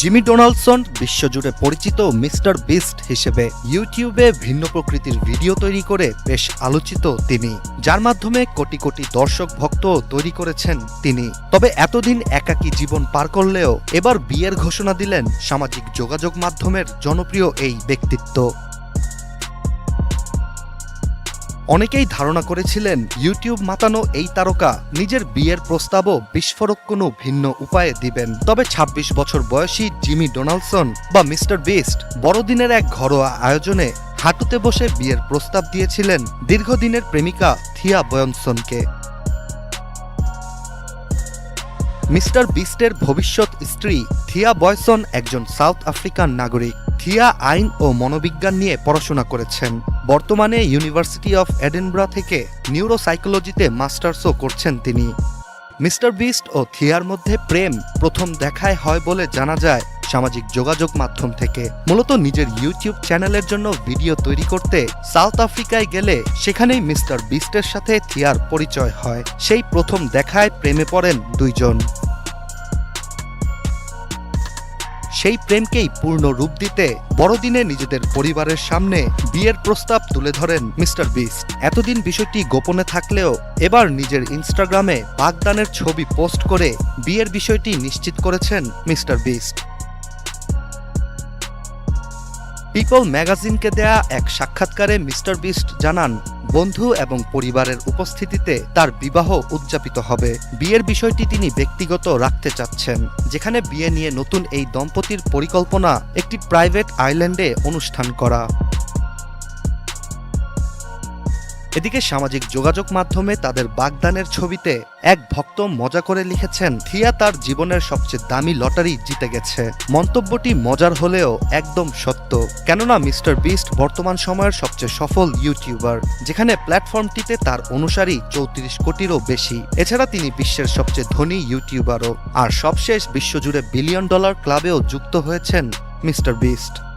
Jimmy Donaldson বিশ্বজুড়ে পরিচিত mister beast হিসেবে ইউটিউবে ভিন্ন প্রকৃতির ভিডিও তৈরি করে বেশ আলোচিত তিনি, যার মাধ্যমে কোটি কোটি দর্শক ভক্ত তৈরি করেছেন তিনি। তবে এতদিন একাকী জীবন পার করলেও এবার বিয়ের ঘোষণা দিলেন সামাজিক যোগাযোগ মাধ্যমের জনপ্রিয় এই ব্যক্তিত্ব। অনেকেই ধারণা করেছিলেন ইউটিউব মাতানো এই তারকা নিজের বিয়ের প্রস্তাবও বিস্ফোরক কোনো ভিন্ন উপায়ে দিবেন। তবে ২৬ বছর বয়সী জিমি ডোনাল্ডসন বা মিস্টার বিস্ট বড়দিনের এক ঘরোয়া আয়োজনে হাঁটুতে বসে বিয়ের প্রস্তাব দিয়েছিলেন দীর্ঘদিনের প্রেমিকা থিয়া বয়নসনকে। মিস্টার বিস্টের ভবিষ্যৎ স্ত্রী থিয়া বয়সন একজন সাউথ আফ্রিকান নাগরিক। থিয়া আইন ও মনোবিজ্ঞান নিয়ে পড়াশোনা করেছেন। বর্তমানে ইউনিভার্সিটি অফ এডেনব্রা থেকে নিউরোসাইকোলজিতে মাস্টার্সও করছেন তিনি। মিস্টার বিস্ট ও থিয়ার মধ্যে প্রেম প্রথম দেখায় হয় বলে জানা যায় সামাজিক যোগাযোগ মাধ্যম থেকে। মূলত নিজের ইউটিউব চ্যানেলের জন্য ভিডিও তৈরি করতে সাউথ আফ্রিকায় গেলে সেখানেই মিস্টার বিস্টের সাথে থিয়ার পরিচয় হয়। সেই প্রথম দেখায় প্রেমে পড়েন দুইজন। সেই প্রেমকেই পূর্ণ রূপ দিতে বড়দিনে নিজেদের পরিবারের সামনে বিয়ের প্রস্তাব তুলে ধরেন মিস্টার বিস্ট। এতদিন বিষয়টি গোপনে থাকলেও এবার নিজের ইনস্টাগ্রামে বাগদানের ছবি পোস্ট করে বিয়ের বিষয়টি নিশ্চিত করেছেন মিস্টার বিস্ট। পিপল ম্যাগাজিনকে দেয়া এক সাক্ষাৎকারে মিস্টার বিস্ট জানান, বন্ধু এবং পরিবারের উপস্থিতিতে তার বিবাহ উদযাপিত হবে। বিয়ের বিষয়টি তিনি ব্যক্তিগত রাখতে চাচ্ছেন, যেখানে বিয়ে নিয়ে নতুন এই দম্পতির পরিকল্পনা একটি প্রাইভেট আইল্যান্ডে অনুষ্ঠান করা। এদিকে সামাজিক যোগাযোগ মাধ্যমে তাদের বাগদানের ছবিতে এক ভক্ত মজা করে লিখেছেন থিয়া তার জীবনের সবচেয়ে দামি লটারি জিতে গেছে। মন্তব্যটি মজার হলেও একদম সত্য। কেননা মিস্টার বিস্ট বর্তমান সময়ের সবচেয়ে সফল ইউটিউবার, যেখানে প্ল্যাটফর্মটিতে তার অনুসারী চৌত্রিশ কোটিরও বেশি। এছাড়া তিনি বিশ্বের সবচেয়ে ধনী ইউটিউবারও। আর সবশেষ বিশ্বজুড়ে বিলিয়ন ডলার ক্লাবেও যুক্ত হয়েছেন মিস্টার বিস্ট।